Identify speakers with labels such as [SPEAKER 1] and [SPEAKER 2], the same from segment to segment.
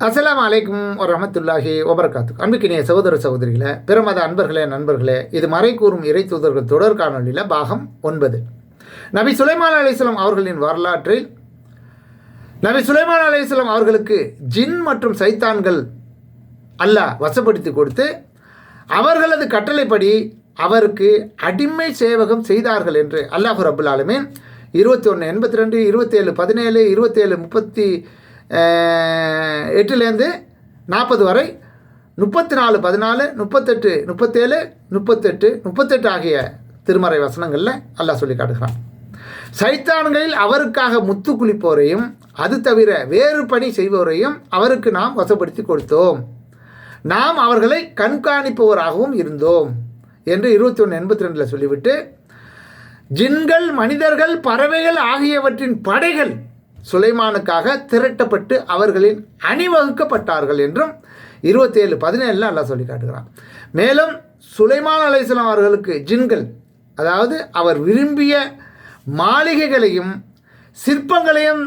[SPEAKER 1] அஸ்லாம் அலைக்கும் ஒரு ரமத்துல்லாஹி ஒபரகாத்து அன்புக்கினிய சகோதர சகோதரிகளே பிரமத அன்பர்களே நண்பர்களே இது மறை கூறும் இறை தூதர்கள் தொடர் காணொலியில் பாகம் ஒன்பது. நபி சுலைமான் அலிஸ்லாம் அவர்களின் வரலாற்றில் நபி சுலைமான் அலிஸ்லாம் அவர்களுக்கு ஜின் மற்றும் சைத்தான்கள் அல்லாஹ் வசப்படுத்தி கொடுத்து அவர்களது கட்டளைப்படி அவருக்கு அடிமை சேவகம் செய்தார்கள் என்று அல்லாஹு ரபுல் ஆலமீன் இருபத்தி ஒன்று எண்பத்தி ரெண்டு இருபத்தேழு பதினேழு இருபத்தேழு முப்பத்தி எட்டுலேருந்து நாற்பது வரை முப்பத்தி நாலு பதினாலு முப்பத்தெட்டு முப்பத்தேழு முப்பத்தெட்டு முப்பத்தெட்டு ஆகிய திருமறை வசனங்களில் அல்லாஹ் சொல்லி காட்டுகிறான். சைத்தான்களில் அவருக்காக முத்து குளிப்போரையும் அது தவிர வேறு பணி செய்வோரையும் அவருக்கு நாம் வசப்படுத்தி கொடுத்தோம். நாம் அவர்களை கண்காணிப்பவராகவும் இருந்தோம் என்று இருபத்தி ஒன்று எண்பத்தி ரெண்டில் சொல்லிவிட்டு ஜின்கள் மனிதர்கள் பறவைகள் ஆகியவற்றின் படைகள் சுலைமானுக்காக திரட்டப்பட்டு அவர்களின் அணிவகுக்கப்பட்டார்கள் என்றும் இருபத்தேழு பதினேழில் நல்லா சொல்லி காட்டுகிறான். மேலும் சுலைமான் அலைசலாம் அவர்களுக்கு ஜின்கள் அதாவது அவர் விரும்பிய மாளிகைகளையும் சிற்பங்களையும்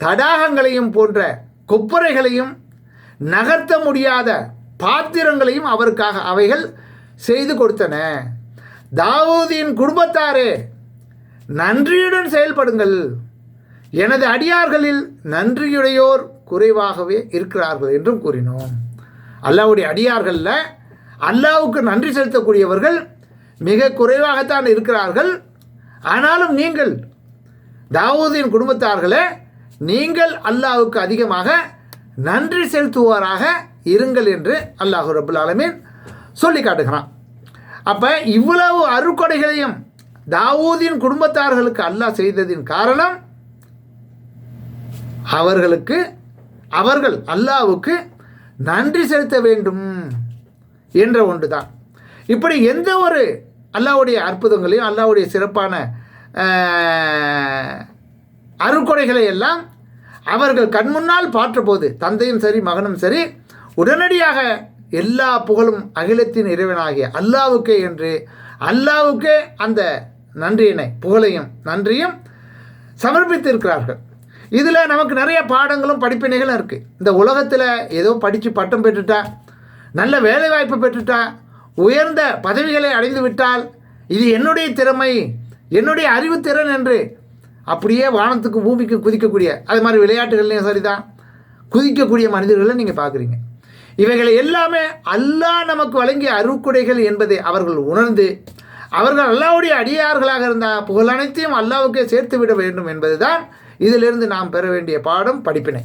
[SPEAKER 1] தடாகங்களையும் போன்ற கொப்பரைகளையும் நகர்த்த முடியாத பாத்திரங்களையும் அவருக்காக அவைகள் செய்து கொடுத்தன. தாவூதியின் குடும்பத்தாரே நன்றியுடன் செயல்படுங்கள். எனது அடியார்களில் நன்றியுடையோர் குறைவாகவே இருக்கிறார்கள் என்றும் கூறினோம். அல்லாவுடைய அடியார்களில் அல்லாவுக்கு நன்றி செலுத்தக்கூடியவர்கள் மிக குறைவாகத்தான் இருக்கிறார்கள். ஆனாலும் நீங்கள் தாவூதின் குடும்பத்தார்களே நீங்கள் அல்லாவுக்கு அதிகமாக நன்றி செலுத்துவோராக இருங்கள் என்று அல்லாஹு ரபுல் ஆலமீன் சொல்லி காட்டுகிறான். அப்போ இவ்வளவு அருக்கொடைகளையும் தாவூதின் குடும்பத்தார்களுக்கு அல்லாஹ் செய்ததின் காரணம் அவர்களுக்கு அவர்கள் அல்லாவுக்கு நன்றி செலுத்த வேண்டும் என்ற ஒன்று தான் இப்படி எந்த ஒரு அல்லாஹ்வுடைய அற்புதங்களையும் அல்லாஹ்வுடைய சிறப்பான ஆஹ், எல்லாம் அவர்கள் கண்முன்னால் பார்த்தபோது தந்தையும் சரி மகனும் சரி உடனடியாக எல்லா புகழும் அகிலத்தின் இறைவனாகிய அல்லாவுக்கே என்று அல்லாவுக்கே அந்த நன்றியினை புகழையும் நன்றியும் சமர்ப்பித்திருக்கிறார்கள். இதில் நமக்கு நிறைய பாடங்களும் படிப்பினைகளும் இருக்குது இந்த உலகத்தில் ஏதோ படித்து பட்டம் பெற்றுட்டா நல்ல வேலைவாய்ப்பு பெற்றுட்டா உயர்ந்த பதவிகளை அடைந்து விட்டால் இது என்னுடைய திறமை என்னுடைய அறிவுத்திறன் என்று அப்படியே வானத்துக்கு பூமிக்கு குதிக்கக்கூடிய அது மாதிரி விளையாட்டுகள்லையும் சரிதான். குதிக்கக்கூடிய மனிதர்களை நீங்கள் பார்க்குறீங்க. இவைகளை எல்லாமே அல்லாஹ் நமக்கு வழங்கிய அருக்குடைகள் என்பதை அவர்கள் உணர்ந்து அவர்கள் அல்லாவுடைய அடியார்களாக இருந்தால் புகழ் அனைத்தையும் அல்லாவுக்கே சேர்த்து விட வேண்டும் என்பதுதான் இதிலிருந்து நாம் பெற வேண்டிய பாடம் படிப்பினை.